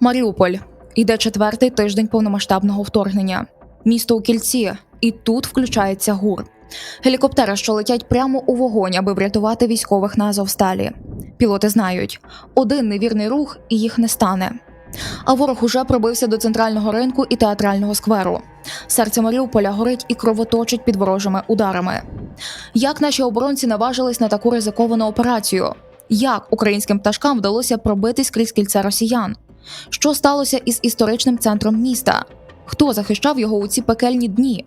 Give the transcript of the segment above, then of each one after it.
Маріуполь іде четвертий тиждень повномасштабного вторгнення. Місто у кільці, і тут включається гур. Гелікоптери, що летять прямо у вогонь, аби врятувати військових на Азовсталі. Пілоти знають, один невірний рух і їх не стане. А ворог уже пробився до центрального ринку і театрального скверу. Серце Маріуполя горить і кровоточить під ворожими ударами. Як наші оборонці наважились на таку ризиковану операцію? Як українським пташкам вдалося пробитись крізь кільце росіян? Що сталося із історичним центром міста? Хто захищав його у ці пекельні дні?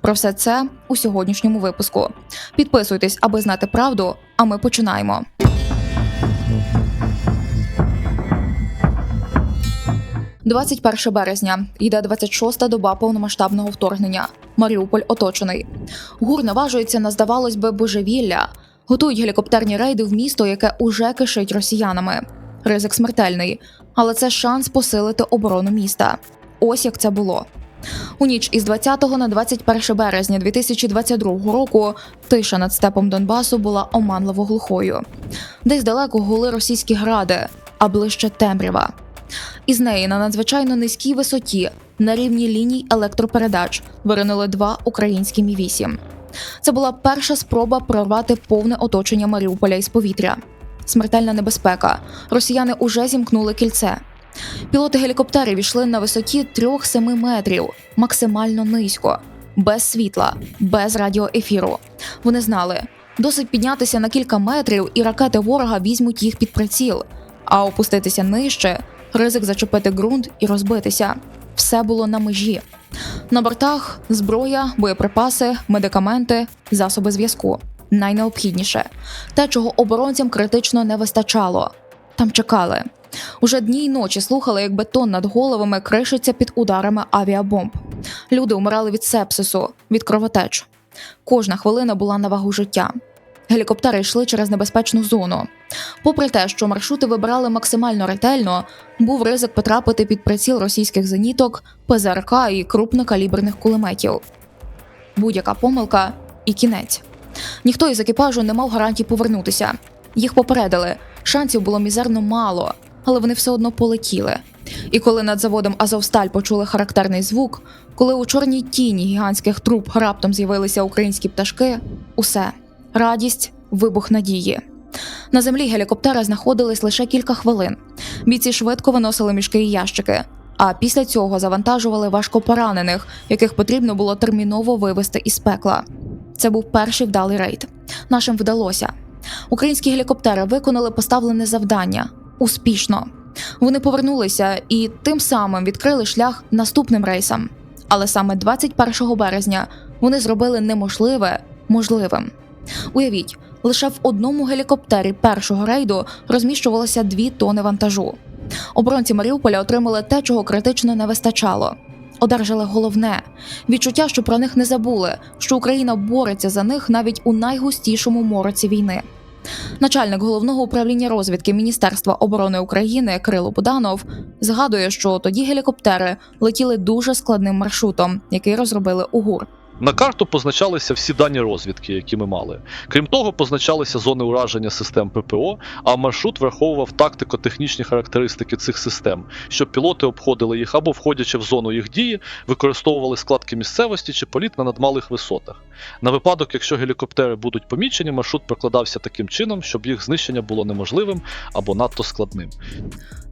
Про все це у сьогоднішньому випуску. Підписуйтесь, аби знати правду. А ми починаємо. «21 березня йде 26-та доба повномасштабного вторгнення. Маріуполь оточений. ГУР наважується на здавалось би божевілля. Готують гелікоптерні рейди в місто, яке уже кишить росіянами. Ризик смертельний, але це шанс посилити оборону міста. Ось як це було. У ніч із 20 на 21 березня 2022 року тиша над степом Донбасу була оманливо глухою. Десь далеко гули російські гради, а ближче темрява. Із неї на надзвичайно низькій висоті, на рівні ліній електропередач, виринули два українські мі 8 Це була перша спроба прорвати повне оточення Маріуполя із повітря. Смертельна небезпека. Росіяни уже зімкнули кільце. Пілоти гелікоптерів йшли на висоті 3-7 метрів, максимально низько, без світла, без радіоефіру. Вони знали, досить піднятися на кілька метрів, і ракети ворога візьмуть їх під приціл, а опуститися нижче ризик зачепити ґрунт і розбитися. Все було на межі. На бортах зброя, боєприпаси, медикаменти, засоби зв'язку. Найнеобхідніше те, чого оборонцям критично не вистачало. Там чекали. Уже дні й ночі слухали, як бетон над головами кришиться під ударами авіабомб. Люди умирали від сепсису, від кровотеч. Кожна хвилина була на вагу життя. Гелікоптери йшли через небезпечну зону. Попри те, що маршрути вибирали максимально ретельно, був ризик потрапити під приціл російських зеніток, ПЗРК і крупнокаліберних кулеметів. Будь-яка помилка і кінець. Ніхто із екіпажу не мав гарантій повернутися. Їх попередили, шансів було мізерно мало, але вони все одно полетіли. І коли над заводом Азовсталь почули характерний звук, коли у чорній тіні гігантських труб раптом з'явилися українські пташки, усе радість, вибух надії. На землі гелікоптера знаходились лише кілька хвилин. Бійці швидко виносили мішки і ящики. А після цього завантажували важкопоранених, яких потрібно було терміново вивести із пекла. Це був перший вдалий рейд. Нашим вдалося. Українські гелікоптери виконали поставлене завдання успішно. Вони повернулися і тим самим відкрили шлях наступним рейсам. Але саме 21 березня вони зробили неможливе можливим. Уявіть, лише в одному гелікоптері першого рейду розміщувалося дві тони вантажу. Оборонці Маріуполя отримали те, чого критично не вистачало. Одержали головне відчуття, що про них не забули, що Україна бореться за них навіть у найгустішому мороці війни. Начальник головного управління розвідки Міністерства оборони України Крило Буданов згадує, що тоді гелікоптери летіли дуже складним маршрутом, який розробили УГУР. На карту позначалися всі дані розвідки, які ми мали. Крім того, позначалися зони ураження систем ППО, а маршрут враховував тактико-технічні характеристики цих систем, щоб пілоти обходили їх або входячи в зону їх дії, використовували складки місцевості чи політ на надмалих висотах. На випадок, якщо гелікоптери будуть помічені, маршрут прокладався таким чином, щоб їх знищення було неможливим або надто складним.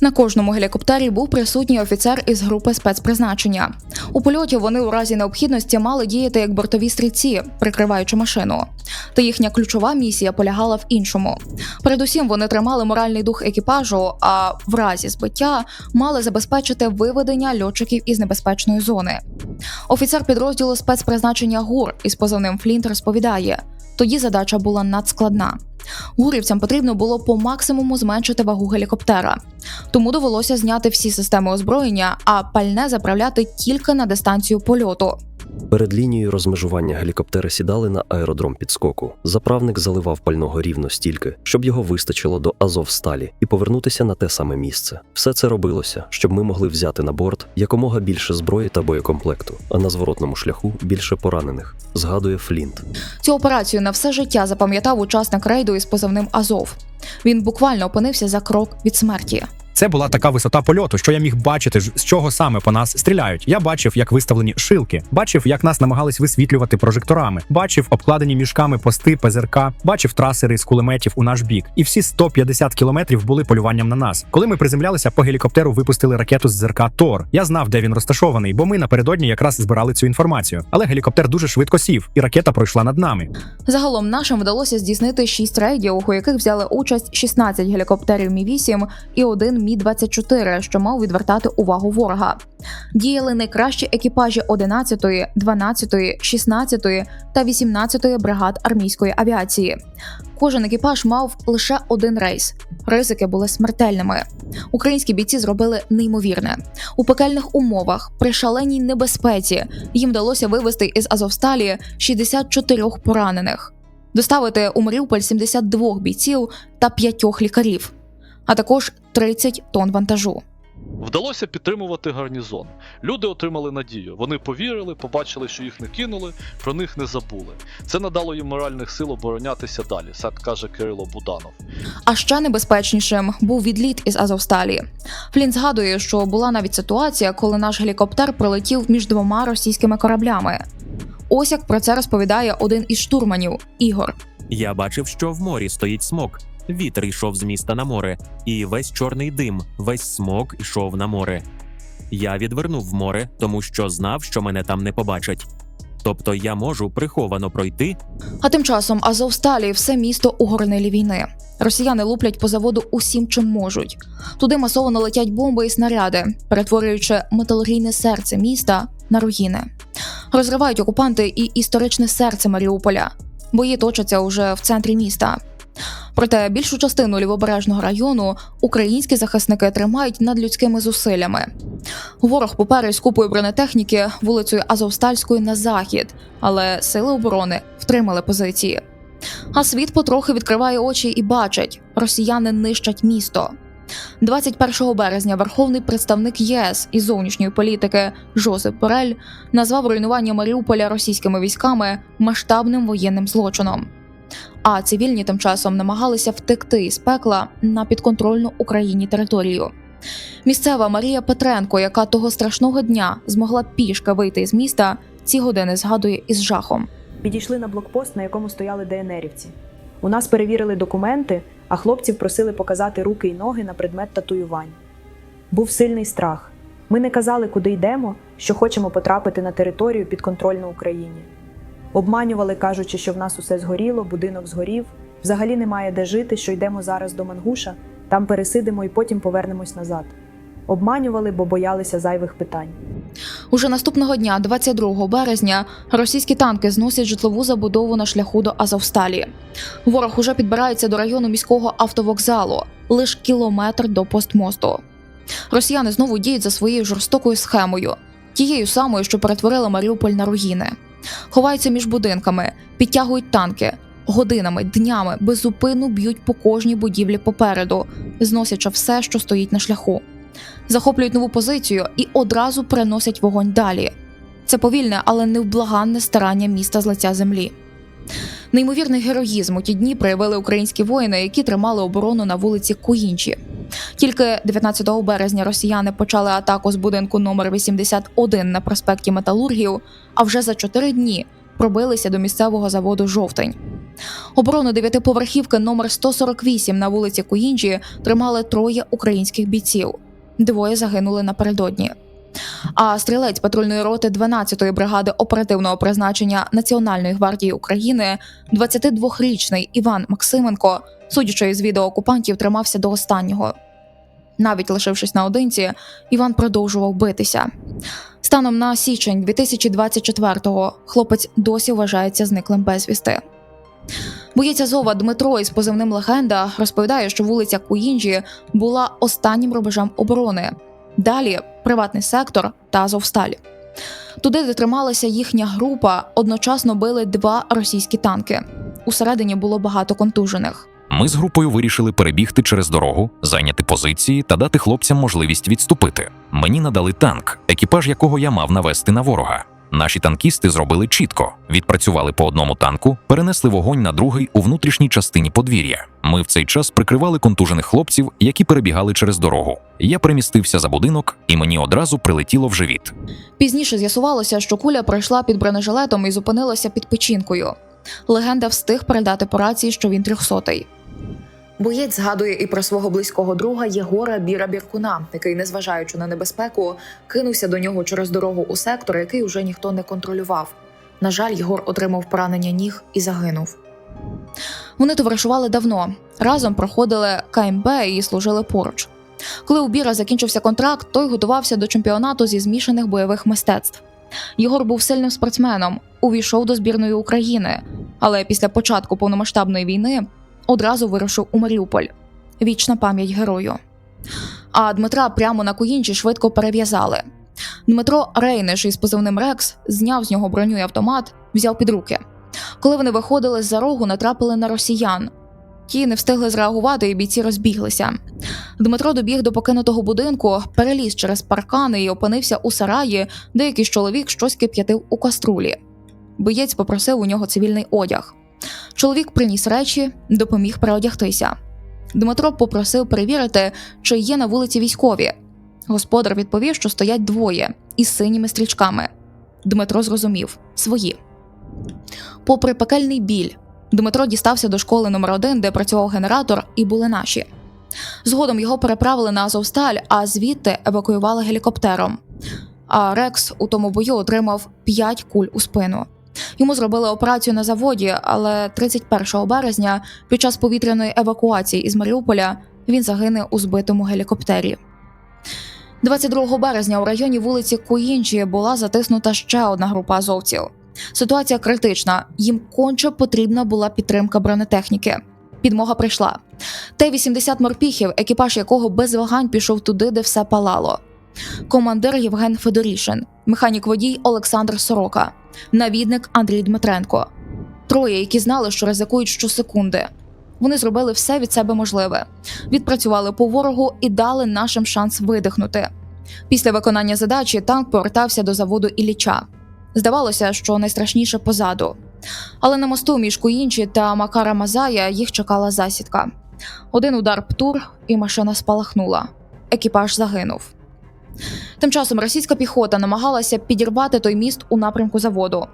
На кожному гелікоптері був присутній офіцер із групи спецпризначення. У польоті вони у разі необхідності мали діяти як бортові стрільці, прикриваючи машину. Та їхня ключова місія полягала в іншому. Передусім, вони тримали моральний дух екіпажу, а в разі збиття мали забезпечити виведення льотчиків із небезпечної зони. Офіцер підрозділу спецпризначення ГУР із позивним Флінт розповідає: тоді задача була надскладна. Гурівцям потрібно було по максимуму зменшити вагу гелікоптера, тому довелося зняти всі системи озброєння, а пальне заправляти тільки на дистанцію польоту. Перед лінією розмежування гелікоптери сідали на аеродром підскоку. Заправник заливав пального рівно стільки, щоб його вистачило до Азовсталі і повернутися на те саме місце. Все це робилося, щоб ми могли взяти на борт якомога більше зброї та боєкомплекту, а на зворотному шляху більше поранених. Згадує Флінт. Цю операцію на все життя запам'ятав учасник рейду із позивним Азов. Він буквально опинився за крок від смерті. Це була така висота польоту, що я міг бачити, з чого саме по нас стріляють. Я бачив, як виставлені шилки, бачив, як нас намагались висвітлювати прожекторами, бачив обкладені мішками пости ПЗРК, бачив трасери з кулеметів у наш бік. І всі 150 кілометрів були полюванням на нас. Коли ми приземлялися, по гелікоптеру випустили ракету з ЗРК Тор. Я знав, де він розташований, бо ми напередодні якраз збирали цю інформацію. Але гелікоптер дуже швидко сів, і ракета пройшла над нами. Загалом нашим вдалося здійснити 6 рейдів, у яких взяли участь 16 гелікоптерів Мі 8 і один Мі 24 що мав відвертати увагу ворога. Діяли найкращі екіпажі 11, 12, 16 та 18 бригад армійської авіації. Кожен екіпаж мав лише один рейс. Ризики були смертельними. Українські бійці зробили неймовірне у пекельних умовах при шаленій небезпеці. Їм вдалося вивести із Азовсталі 64 поранених, доставити у Маріуполь 72 бійців та 5 лікарів, а також 30 тонн вантажу. Вдалося підтримувати гарнізон. Люди отримали надію. Вони повірили, побачили, що їх не кинули, про них не забули. Це надало їм моральних сил оборонятися далі, так каже Кирило Буданов. А ще небезпечнішим був відліт із Азовсталі. Флін згадує, що була навіть ситуація, коли наш гелікоптер пролетів між двома російськими кораблями. Ось як про це розповідає один із штурманів Ігор. Я бачив, що в морі стоїть смок. Вітер йшов з міста на море, і весь чорний дим, весь смок йшов на море. Я відвернув в море, тому що знав, що мене там не побачать. Тобто я можу приховано пройти А тим часом Азовсталі все місто у горнилі війни. Росіяни луплять по заводу усім, чим можуть. Туди масово летять бомби і снаряди, перетворюючи металургійне серце міста на руїни. Розривають окупанти і історичне серце Маріуполя. Бої точаться уже в центрі міста. Проте більшу частину лівобережного району українські захисники тримають над людськими зусиллями. Ворог поперець купою бронетехніки вулицею Азовстальською на захід, але сили оборони втримали позиції. А світ потрохи відкриває очі і бачить, росіяни нищать місто. 21 березня верховний представник ЄС із зовнішньої політики Жозеп Борель назвав руйнування Маріуполя російськими військами масштабним воєнним злочином. А цивільні тим часом намагалися втекти із пекла на підконтрольну Україні територію. Місцева Марія Петренко, яка того страшного дня змогла пішки вийти з міста, ці години згадує із жахом. Підійшли на блокпост, на якому стояли ДНРівці. У нас перевірили документи, а хлопців просили показати руки й ноги на предмет татуювань. Був сильний страх. Ми не казали, куди йдемо, що хочемо потрапити на територію підконтрольну Україні. Обманювали, кажучи, що в нас усе згоріло, будинок згорів, взагалі немає де жити, що йдемо зараз до Мангуша, там пересидимо і потім повернемось назад. Обманювали, бо боялися зайвих питань. Уже наступного дня, 22 березня, російські танки зносять житлову забудову на шляху до Азовсталі. Ворог уже підбирається до району міського автовокзалу, лиш кілометр до постмосту. Росіяни знову діють за своєю жорстокою схемою, тією самою, що перетворила Маріуполь на руїни. Ховаються між будинками, підтягують танки, годинами, днями безупинно б'ють по кожній будівлі попереду, зносячи все, що стоїть на шляху захоплюють нову позицію і одразу переносять вогонь далі. Це повільне, але невблаганне старання міста з лиця землі. Неймовірний героїзм у ті дні проявили українські воїни, які тримали оборону на вулиці Куїнчі. Тільки 19 березня росіяни почали атаку з будинку номер 81 на проспекті Металургів, а вже за чотири дні пробилися до місцевого заводу Жовтень. Оборону дев'ятиповерхівки номер 148 на вулиці Куїнджі тримали троє українських бійців. Двоє загинули напередодні. А стрілець патрульної роти 12-ї бригади оперативного призначення Національної гвардії України, 22-річний Іван Максименко, судячи із відео окупантів, тримався до останнього. Навіть лишившись наодинці, Іван продовжував битися. Станом на січень 2024-го хлопець досі вважається зниклим безвісти. Боєць Азова Дмитро із позивним легенда розповідає, що вулиця Куїнджі була останнім рубежем оборони. Далі приватний сектор та Азовсталі. Туди, де трималася їхня група, одночасно били два російські танки. Усередині було багато контужених. Ми з групою вирішили перебігти через дорогу, зайняти позиції та дати хлопцям можливість відступити. Мені надали танк, екіпаж якого я мав навести на ворога. Наші танкісти зробили чітко: відпрацювали по одному танку, перенесли вогонь на другий у внутрішній частині подвір'я. Ми в цей час прикривали контужених хлопців, які перебігали через дорогу. Я перемістився за будинок, і мені одразу прилетіло в живіт. Пізніше з'ясувалося, що куля пройшла під бронежилетом і зупинилася під печінкою. Легенда встиг передати по рації, що він трьохсотий. Боєць згадує і про свого близького друга Єгора Біра Біркуна, який, незважаючи на небезпеку, кинувся до нього через дорогу у сектор, який уже ніхто не контролював. На жаль, Єгор отримав поранення ніг і загинув. Вони товаришували давно, разом проходили КМБ і служили поруч. Коли у Біра закінчився контракт, той готувався до чемпіонату зі змішаних бойових мистецтв. Єгор був сильним спортсменом, увійшов до збірної України, але після початку повномасштабної війни одразу вирушив у Маріуполь. Вічна пам'ять герою. А Дмитра прямо на Куїнчі швидко перев'язали. Дмитро Рейниш із позивним Рекс зняв з нього броню і автомат, взяв під руки. Коли вони виходили з-за рогу, натрапили на росіян. Ті не встигли зреагувати, і бійці розбіглися. Дмитро добіг до покинутого будинку, переліз через паркани і опинився у сараї, де якийсь чоловік щось кип'ятив у каструлі. Боєць попросив у нього цивільний одяг. Чоловік приніс речі, допоміг переодягтися. Дмитро попросив перевірити, чи є на вулиці військові. Господар відповів, що стоять двоє із синіми стрічками. Дмитро зрозумів свої. Попри пекельний біль, Дмитро дістався до школи номер 1 де працював генератор, і були наші. Згодом його переправили на Азовсталь, а звідти евакуювали гелікоптером. А Рекс у тому бою отримав 5 куль у спину. Йому зробили операцію на заводі, але 31 березня, під час повітряної евакуації із Маріуполя, він загине у збитому гелікоптері. 22 березня у районі вулиці Куїнчі була затиснута ще одна група азовців. Ситуація критична. Їм конче потрібна була підтримка бронетехніки. Підмога прийшла. Т-80 морпіхів, екіпаж якого без вагань пішов туди, де все палало. Командир Євген Федорішин, механік водій Олександр Сорока, навідник Андрій Дмитренко. Троє, які знали, що ризикують щосекунди. Вони зробили все від себе можливе, відпрацювали по ворогу і дали нашим шанс видихнути. Після виконання задачі танк повертався до заводу Ілліча. Здавалося, що найстрашніше позаду. Але на мосту між Куїнчі та Макара Мазая їх чекала засідка. Один удар птур, і машина спалахнула. Екіпаж загинув. Тим часом російська піхота намагалася підірвати той міст у напрямку заводу.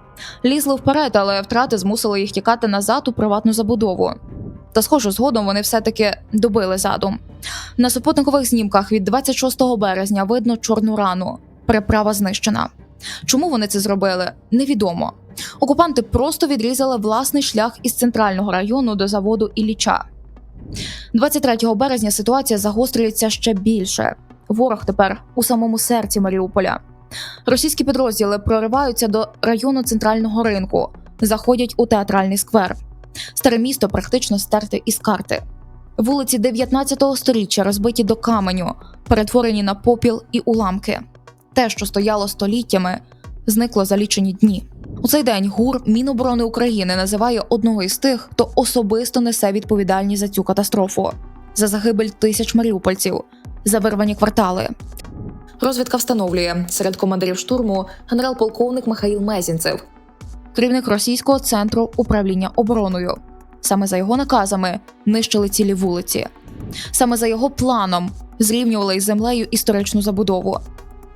Лізли вперед, але втрати змусили їх тікати назад у приватну забудову. Та, схоже, згодом вони все-таки добили задум. На супутникових знімках від 26 березня видно чорну рану. Переправа знищена. Чому вони це зробили? Невідомо. Окупанти просто відрізали власний шлях із центрального району до заводу Ілліча. 23 березня ситуація загострюється ще більше. Ворог тепер у самому серці Маріуполя. Російські підрозділи прориваються до району центрального ринку, заходять у театральний сквер. Старе місто практично стерте із карти. Вулиці 19 століття розбиті до каменю, перетворені на попіл і уламки. Те, що стояло століттями, зникло за лічені дні. У цей день ГУР Міноборони України називає одного із тих, хто особисто несе відповідальність за цю катастрофу, за загибель тисяч маріупольців, за вирвані квартали. Розвідка встановлює серед командирів штурму генерал-полковник Михаїл Мезінцев, керівник російського центру управління обороною. Саме за його наказами нищили цілі вулиці. Саме за його планом зрівнювали із землею історичну забудову.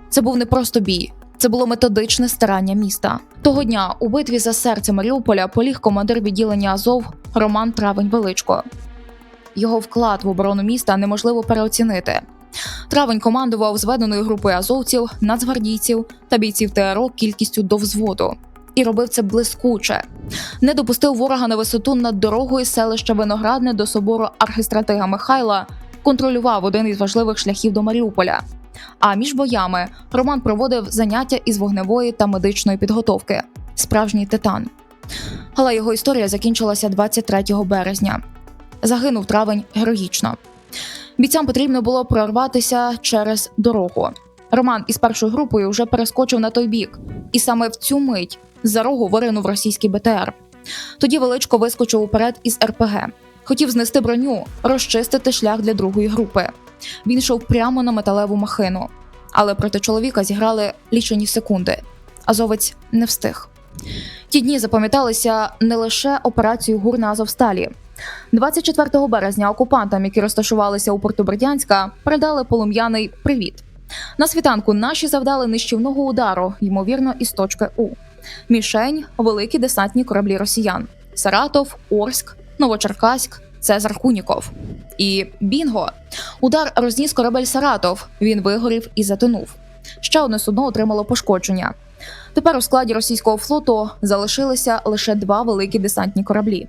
Це був не просто бій, це було методичне старання міста. Того дня у битві за серце Маріуполя поліг командир відділення Азов Роман Травень Величко. Його вклад в оборону міста неможливо переоцінити. Травень командував зведеною групою азовців, нацгвардійців та бійців ТРО кількістю до взводу. І робив це блискуче. Не допустив ворога на висоту над дорогою селища Виноградне до собору архистратига Михайла, контролював один із важливих шляхів до Маріуполя. А між боями Роман проводив заняття із вогневої та медичної підготовки. Справжній титан. Але його історія закінчилася 23 березня. Загинув травень героїчно. Бійцям потрібно було прорватися через дорогу. Роман із першою групою вже перескочив на той бік, і саме в цю мить за рогу виринув російський БТР. Тоді величко вискочив уперед із РПГ. Хотів знести броню, розчистити шлях для другої групи. Він йшов прямо на металеву махину, але проти чоловіка зіграли лічені секунди. Азовець не встиг. Ті дні запам'яталися не лише операцією ГУР на Азовсталі. 24 березня окупантам, які розташувалися у порту Бердянська, передали полум'яний привіт. На світанку наші завдали нищівного удару, ймовірно, із точки У. Мішень великі десантні кораблі росіян: Саратов, Орськ, Новочеркаськ, Цезар Хуніков. І бінго! Удар розніс корабель Саратов. Він вигорів і затонув. Ще одне судно отримало пошкодження. Тепер у складі російського флоту залишилися лише два великі десантні кораблі.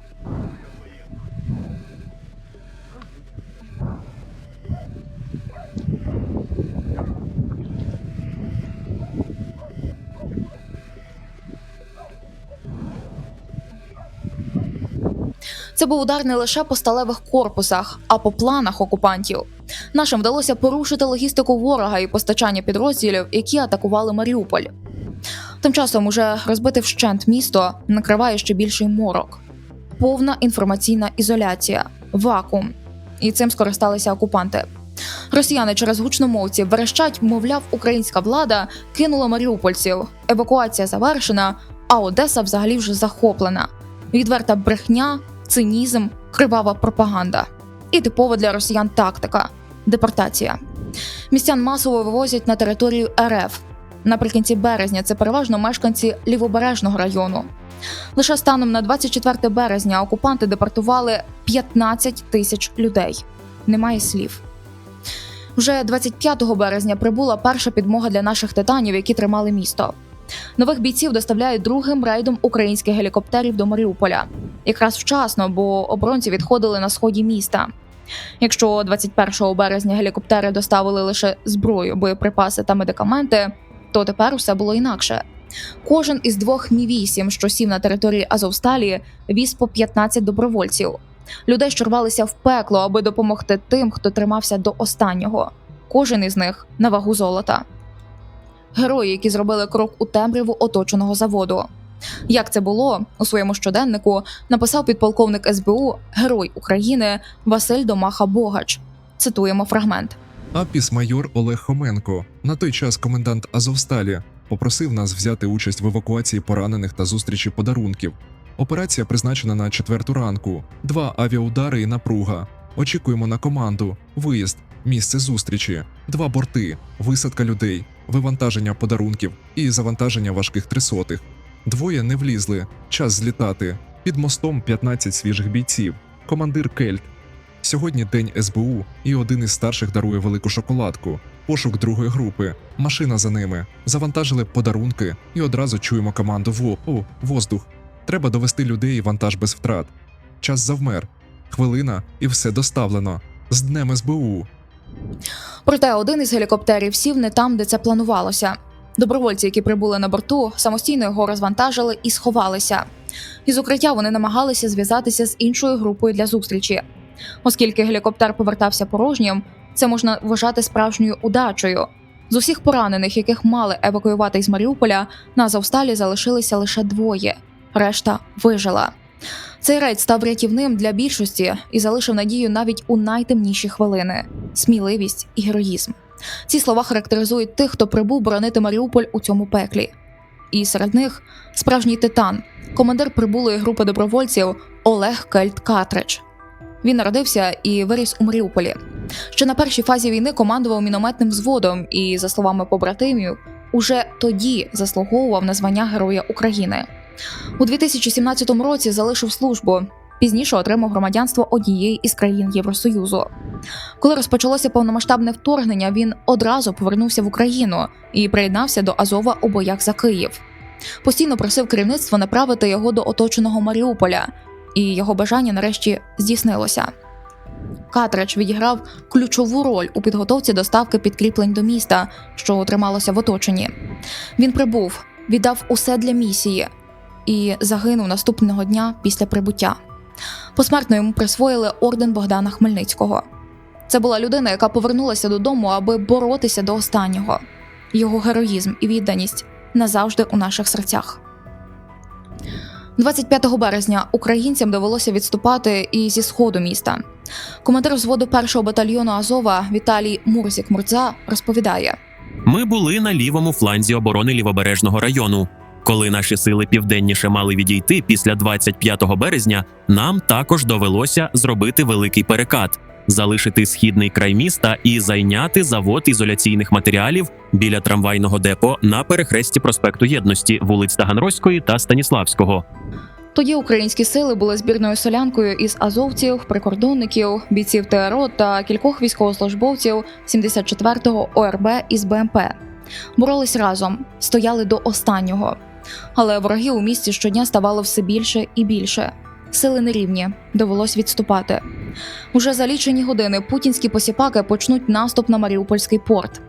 Це був удар не лише по сталевих корпусах, а по планах окупантів. Нашим вдалося порушити логістику ворога і постачання підрозділів, які атакували Маріуполь. Тим часом уже розбите вщент місто накриває ще більший морок, повна інформаційна ізоляція, вакуум. І цим скористалися окупанти. Росіяни через гучномовців верещать, мовляв, українська влада кинула маріупольців. Евакуація завершена, а Одеса взагалі вже захоплена. Відверта брехня, цинізм, кривава пропаганда. І типова для росіян тактика депортація. Містян масово вивозять на територію РФ. Наприкінці березня це переважно мешканці лівобережного району. Лише станом на 24 березня окупанти депортували 15 тисяч людей. Немає слів. Вже 25 березня прибула перша підмога для наших титанів, які тримали місто. Нових бійців доставляють другим рейдом українських гелікоптерів до Маріуполя. Якраз вчасно, бо оборонці відходили на сході міста. Якщо 21 березня гелікоптери доставили лише зброю, боєприпаси та медикаменти, то тепер усе було інакше. Кожен із двох Мі-8, що сів на території Азовсталі, віз по 15 добровольців. Людей, що рвалися в пекло, аби допомогти тим, хто тримався до останнього. Кожен із них на вагу золота. Герої, які зробили крок у темряву оточеного заводу. Як це було у своєму щоденнику, написав підполковник СБУ, герой України Василь Домаха Богач. Цитуємо фрагмент. Апіс-майор Олег Хоменко, на той час комендант Азовсталі, попросив нас взяти участь в евакуації поранених та зустрічі подарунків. Операція призначена на четверту ранку, два авіаудари і напруга. Очікуємо на команду, виїзд, місце зустрічі, два борти, висадка людей, вивантаження подарунків і завантаження важких трисотих. Двоє не влізли, час злітати. Під мостом 15 свіжих бійців, командир Кельт, Сьогодні день СБУ, і один із старших дарує велику шоколадку. Пошук другої групи, машина за ними. Завантажили подарунки і одразу чуємо команду во о, воздух. Треба довести людей і вантаж без втрат. Час завмер. Хвилина і все доставлено. З днем СБУ. Проте один із гелікоптерів сів не там, де це планувалося. Добровольці, які прибули на борту, самостійно його розвантажили і сховалися. Із укриття вони намагалися зв'язатися з іншою групою для зустрічі. Оскільки гелікоптер повертався порожнім, це можна вважати справжньою удачею. З усіх поранених, яких мали евакуювати із Маріуполя, на Азовсталі залишилися лише двоє. Решта вижила. Цей рейд став рятівним для більшості і залишив надію навіть у найтемніші хвилини сміливість і героїзм. Ці слова характеризують тих, хто прибув боронити Маріуполь у цьому пеклі. І серед них справжній титан, командир прибулої групи добровольців Олег Кельт Катрич. Він народився і виріс у Маріуполі. Ще на першій фазі війни командував мінометним взводом і, за словами побратимів, уже тоді заслуговував на звання Героя України. У 2017 році залишив службу. Пізніше отримав громадянство однієї із країн Євросоюзу. Коли розпочалося повномасштабне вторгнення, він одразу повернувся в Україну і приєднався до Азова у боях за Київ. Постійно просив керівництво направити його до оточеного Маріуполя, і його бажання нарешті здійснилося. Катрач відіграв ключову роль у підготовці доставки підкріплень до міста, що трималося в оточенні. Він прибув, віддав усе для місії і загинув наступного дня після прибуття. Посмертно йому присвоїли орден Богдана Хмельницького. Це була людина, яка повернулася додому, аби боротися до останнього. Його героїзм і відданість назавжди у наших серцях. 25 березня українцям довелося відступати і зі сходу міста. Командир взводу першого батальйону Азова Віталій Мурзік Мурза розповідає: Ми були на лівому фланзі оборони лівобережного району. Коли наші сили південніше мали відійти після 25 березня, нам також довелося зробити великий перекат, залишити східний край міста і зайняти завод ізоляційних матеріалів біля трамвайного депо на перехресті проспекту Єдності, вулиць Таганрозької та Станіславського. Тоді українські сили були збірною солянкою із азовців, прикордонників, бійців ТРО та кількох військовослужбовців 74-го ОРБ із БМП. Боролись разом, стояли до останнього. Але ворогів у місті щодня ставало все більше і більше. Сили нерівні, довелось відступати. Уже за лічені години путінські посіпаки почнуть наступ на Маріупольський порт.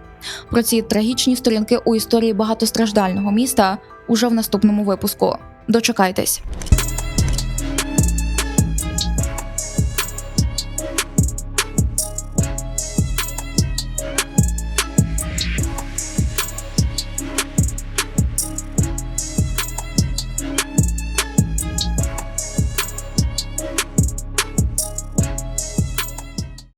Про ці трагічні сторінки у історії багатостраждального міста уже в наступному випуску. Дочекайтесь.